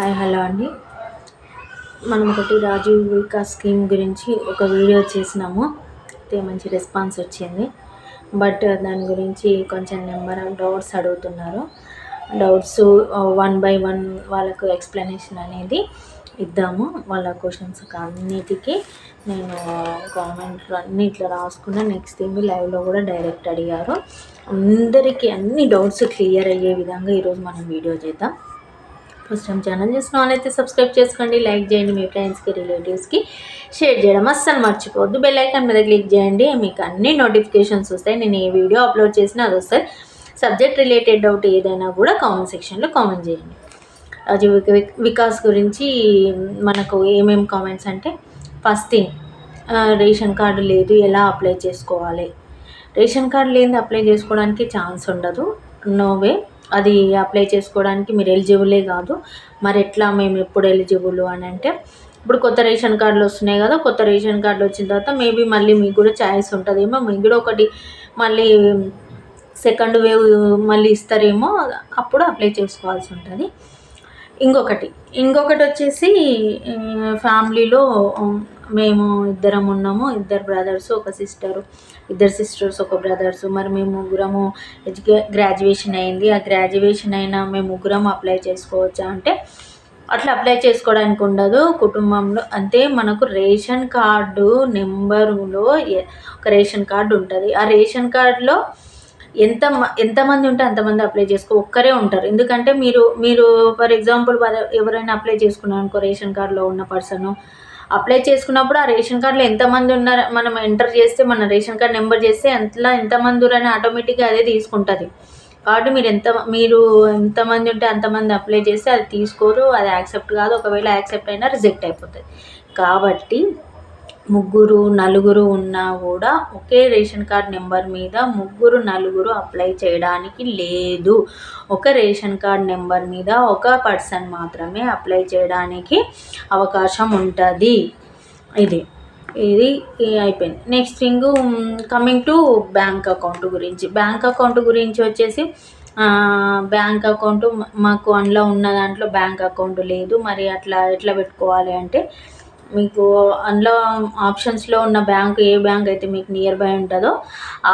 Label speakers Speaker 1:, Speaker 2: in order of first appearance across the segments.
Speaker 1: Hi hello అండి. మనం ఒకటి రాజీవ్ వికాస్ స్కీమ్ గురించి ఒక వీడియో చేసినాము. అయితే మంచి రెస్పాన్స్ వచ్చింది. బట్ దాని గురించి కొంచెం నెంబర్ ఆఫ్ డౌట్స్ అడుగుతున్నారు. డౌట్స్ వన్ బై వన్ వాళ్ళకు ఎక్స్ప్లెనేషన్ అనేది ఇద్దాము. వాళ్ళ క్వశ్చన్స్ అన్నిటికీ నేను కామెంట్లు అన్ని ఇట్లా రాసుకున్న నెక్స్ట్ ఏమి లైవ్లో కూడా డైరెక్ట్ అడిగారు. అందరికీ అన్ని డౌట్స్ క్లియర్ అయ్యే విధంగా ఈరోజు మనం వీడియో చేద్దాం. ఫస్ట్ టైం ఛానల్ చూసిన వాళ్ళైతే సబ్స్క్రైబ్ చేసుకోండి లైక్ చేయండి మీ ఫ్రెండ్స్కి రిలేటివ్స్కి షేర్ చేయడం అస్సలు మర్చిపోవద్దు. బెల్ ఐకాన్ మీద క్లిక్ చేయండి మీకు అన్ని నోటిఫికేషన్స్ వస్తాయి. నేను ఏ వీడియో అప్లోడ్ చేసినా అది వస్తాయి సబ్జెక్ట్ రిలేటెడ్ డౌట్ ఏదైనా కూడా కామెంట్ సెక్షన్లో కామెంట్ చేయండి. రాజీవ్ వికాస్ గురించి మనకు ఏమేమి కామెంట్స్ అంటే ఫస్ట్ థింగ్ రేషన్ కార్డు లేదు ఎలా అప్లై చేసుకోవాలి? రేషన్ కార్డు లేని అప్లై చేసుకోవడానికి ఛాన్స్ ఉండదు. నో వే అది అప్లై చేసుకోవడానికి మీరు ఎలిజిబులే కాదు. మరి ఎట్లా మేము ఎప్పుడు ఎలిజిబుల్ అని అంటే ఇప్పుడు కొత్త రేషన్ కార్డులు వస్తున్నాయి కదా కొత్త రేషన్ కార్డులు వచ్చిన తర్వాత మేబీ మళ్ళీ మీకు కూడా ఛాయిస్ ఉంటుందేమో. మీకు కూడా ఒకటి మళ్ళీ సెకండ్ వేవ్ మళ్ళీ ఇస్తారేమో అప్పుడు అప్లై చేసుకోవాల్సి ఉంటుంది. ఇంకొకటి ఇంకొకటి వచ్చేసి ఫ్యామిలీలో మేము ఇద్దరం ఉన్నాము ఇద్దరు బ్రదర్స్ ఒక సిస్టరు ఇద్దరు సిస్టర్స్ ఒక బ్రదర్స్ మరి మేము ముగ్గురము ఎడ్యుకే గ్రాడ్యుయేషన్ అయింది. ఆ గ్రాడ్యుయేషన్ అయినా మేము ముగ్గురం అప్లై చేసుకోవచ్చా అంటే అట్లా అప్లై చేసుకోవడానికి ఉండదు. కుటుంబంలో అంటే మనకు రేషన్ కార్డు నెంబరులో ఒక రేషన్ కార్డు ఉంటుంది. ఆ రేషన్ కార్డులో ఎంత ఎంతమంది ఉంటే అంతమంది అప్లై చేసుకో ఒక్కరే ఉంటారు. ఎందుకంటే మీరు మీరు ఫర్ ఎగ్జాంపుల్ ఎవరైనా అప్లై చేసుకున్నారు అనుకో రేషన్ కార్డులో ఉన్న పర్సన్ అప్లై చేసుకున్నప్పుడు ఆ రేషన్ కార్డులో ఎంతమంది ఉన్నారు మనం ఎంటర్ చేస్తే మన రేషన్ కార్డ్ నెంబర్ చేస్తే ఎంతలా ఎంతమంది ఉన్నారని ఆటోమేటిక్గా అదే తీసుకుంటుంది. కాబట్టి మీరు ఎంత మీరు ఎంతమంది ఉంటే అంతమంది అప్లై చేస్తే అది తీసుకోరు అది యాక్సెప్ట్ కాదు. ఒకవేళ యాక్సెప్ట్ అయినా రిజెక్ట్ అయిపోతుంది. కాబట్టి ముగ్గురు నలుగురు ఉన్నా కూడా ఒకే రేషన్ కార్డ్ నెంబర్ మీద ముగ్గురు నలుగురు అప్లై చేయడానికి లేదు. ఒక రేషన్ కార్డ్ నెంబర్ మీద ఒక పర్సన్ మాత్రమే అప్లై చేయడానికి అవకాశం ఉంటుంది. ఇది ఇది అయిపోయింది. Next thing coming to bank account గురించి. బ్యాంక్ అకౌంట్ గురించి వచ్చేసి బ్యాంక్ అకౌంట్ మాకు అందులో ఉన్న దాంట్లో బ్యాంక్ అకౌంట్ లేదు. మరి అట్లా ఎట్లా పెట్టుకోవాలి అంటే మీకు అందులో ఆప్షన్స్లో ఉన్న బ్యాంకు ఏ బ్యాంక్ అయితే మీకు నియర్ బై ఉంటుందో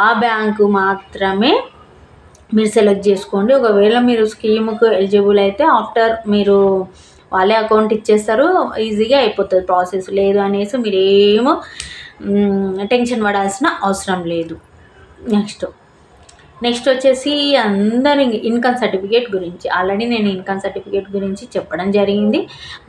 Speaker 1: ఆ బ్యాంకు మాత్రమే మీరు సెలెక్ట్ చేసుకోండి. ఒకవేళ మీరు స్కీమ్కు ఎలిజిబుల్ అయితే ఆఫ్టర్ మీరు వాళ్ళే అకౌంట్ ఇచ్చేస్తారు ఈజీగా అయిపోతుంది ప్రాసెస్ లేదు అనేసి మీరు ఏమో టెన్షన్ పడాల్సిన అవసరం లేదు. నెక్స్ట్ నెక్స్ట్ వచ్చేసి అందరి ఇన్కమ్ సర్టిఫికేట్ గురించి. ఆల్రెడీ నేను ఇన్కమ్ సర్టిఫికేట్ గురించి చెప్పడం జరిగింది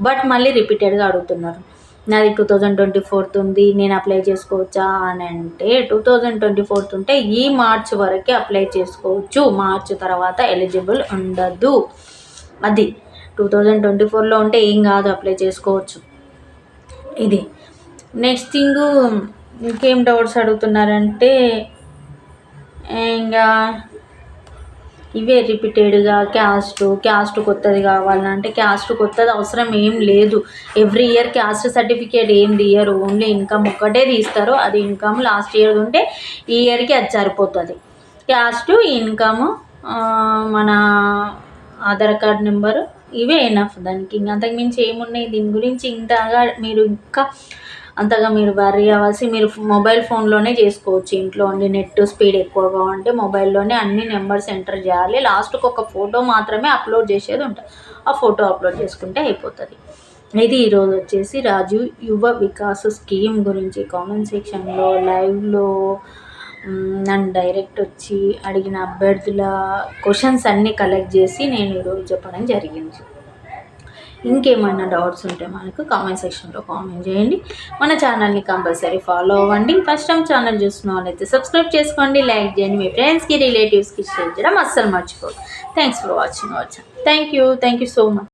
Speaker 1: బట్ మళ్ళీ రిపీటెడ్గా అడుగుతున్నారు. నాది టూ థౌజండ్ ట్వంటీ ఫోర్త్ ఉంది నేను అప్లై చేసుకోవచ్చా అని అంటే టూ థౌజండ్ ట్వంటీ ఫోర్త్ ఉంటే ఈ మార్చ్ వరకే అప్లై చేసుకోవచ్చు. మార్చ్ తర్వాత ఎలిజిబుల్ ఉండదు. అది టూ థౌజండ్ ట్వంటీ ఫోర్లో ఉంటే ఏం కాదు అప్లై చేసుకోవచ్చు. ఇది. నెక్స్ట్ థింగ్ ఇంకేం డౌట్స్ అడుగుతున్నారంటే ఇంకా ఇవే రిపీటెడ్గా క్యాస్ట్ క్యాస్ట్ కొత్తది కావాలంటే క్యాస్ట్ కొత్తది అవసరం ఏం లేదు. ఎవ్రీ ఇయర్ క్యాస్ట్ సర్టిఫికేట్ ఏం తీయరు ఓన్లీ ఇన్కమ్ ఒక్కటే తీస్తారు అది ఇన్కమ్ లాస్ట్ ఇయర్ ఉంటే ఈ ఇయర్కి అది సరిపోతుంది. క్యాస్ట్ ఇన్కమ్ మన ఆధార్ కార్డ్ నెంబరు ఇవే ఎనఫ్ దానికి. ఇంక అంతకుమించి ఏమున్నాయి? దీని గురించి ఇంతగా మీరు ఇంకా అంతగా మీరు వర్రీ అవ్వాల్సి మీరు మొబైల్ ఫోన్లోనే చేసుకోవచ్చు. ఇంట్లో ఉండి నెట్ స్పీడ్ ఎక్కువగా ఉంటే మొబైల్లోనే అన్ని నెంబర్స్ ఎంటర్ చేయాలి. లాస్ట్కి ఒక ఫోటో మాత్రమే అప్లోడ్ చేసేది ఉంటుంది ఆ ఫోటో అప్లోడ్ చేసుకుంటే అయిపోతుంది. ఇది ఈరోజు వచ్చేసి రాజు యువ వికాస్ స్కీమ్ గురించి కామెంట్ సెక్షన్లో లైవ్లో నన్ను డైరెక్ట్ వచ్చి అడిగిన అభ్యర్థుల క్వశ్చన్స్ అన్నీ కలెక్ట్ చేసి నేను ఈరోజు చెప్పడం జరిగింది. ఇంకేమైనా డౌట్స్ ఉంటే మనకు కామెంట్ సెక్షన్లో కామెంట్ చేయండి. మన ఛానల్ని కంపల్సరీ ఫాలో అవ్వండి. ఫస్ట్ టైం ఛానల్ చూస్తున్న వాళ్ళైతే సబ్స్క్రైబ్ చేసుకోండి లైక్ చేయండి. మీ ఫ్రెండ్స్కి రిలేటివ్స్కి షేర్ చేయడం అస్సలు మర్చిపోదు థ్యాంక్స్ ఫర్ వాచింగ్ వచ్చా thank you thank you so much